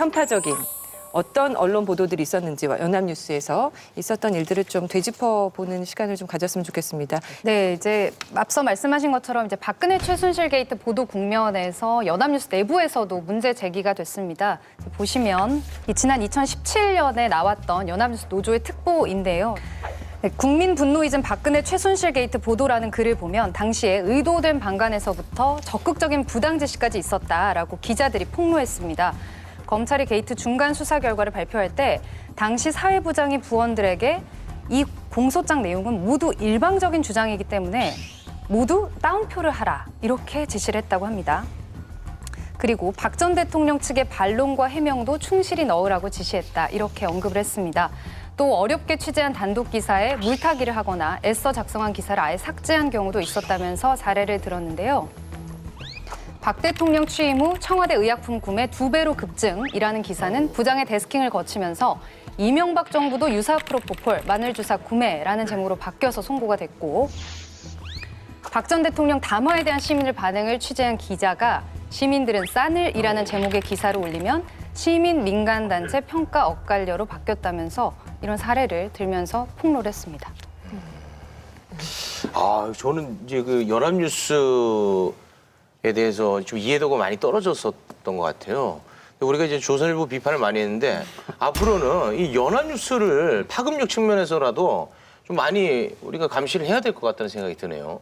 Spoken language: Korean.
편파적인 어떤 언론 보도들이 있었는지와 연합뉴스에서 있었던 일들을 좀 되짚어 보는 시간을 좀 가졌으면 좋겠습니다. 네, 이제 앞서 말씀하신 것처럼 이제 박근혜 최순실 게이트 보도 국면에서 연합뉴스 내부에서도 문제 제기가 됐습니다. 보시면 이 지난 2017년에 나왔던 연합뉴스 노조의 특보인데요. 네, 국민 분노이즘 박근혜 최순실 게이트 보도라는 글을 보면 당시에 의도된 방관에서부터 적극적인 부당 지시까지 있었다라고 기자들이 폭로했습니다. 검찰이 게이트 중간 수사 결과를 발표할 때 당시 사회부장이 부원들에게 이 공소장 내용은 모두 일방적인 주장이기 때문에 모두 따옴표를 하라 이렇게 지시를 했다고 합니다. 그리고 박 전 대통령 측의 반론과 해명도 충실히 넣으라고 지시했다 이렇게 언급을 했습니다. 또 어렵게 취재한 단독 기사에 물타기를 하거나 애써 작성한 기사를 아예 삭제한 경우도 있었다면서 사례를 들었는데요. 박 대통령 취임 후 청와대 의약품 구매 두 배로 급증이라는 기사는 부장의 데스킹을 거치면서 이명박 정부도 유사 프로포폴 마늘 주사 구매라는 제목으로 바뀌어서 송고가 됐고 박 전 대통령 담화에 대한 시민들 반응을 취재한 기자가 시민들은 싸늘이라는 제목의 기사를 올리면 시민 민간 단체 평가 엇갈려로 바뀌었다면서 이런 사례를 들면서 폭로를 했습니다. 아, 저는 이제 그 연합뉴스에 대해서 좀 이해도가 많이 떨어졌었던 것 같아요. 우리가 이제 조선일보 비판을 많이 했는데 앞으로는 이 연합뉴스를 파급력 측면에서라도 좀 많이 우리가 감시를 해야 될 것 같다는 생각이 드네요.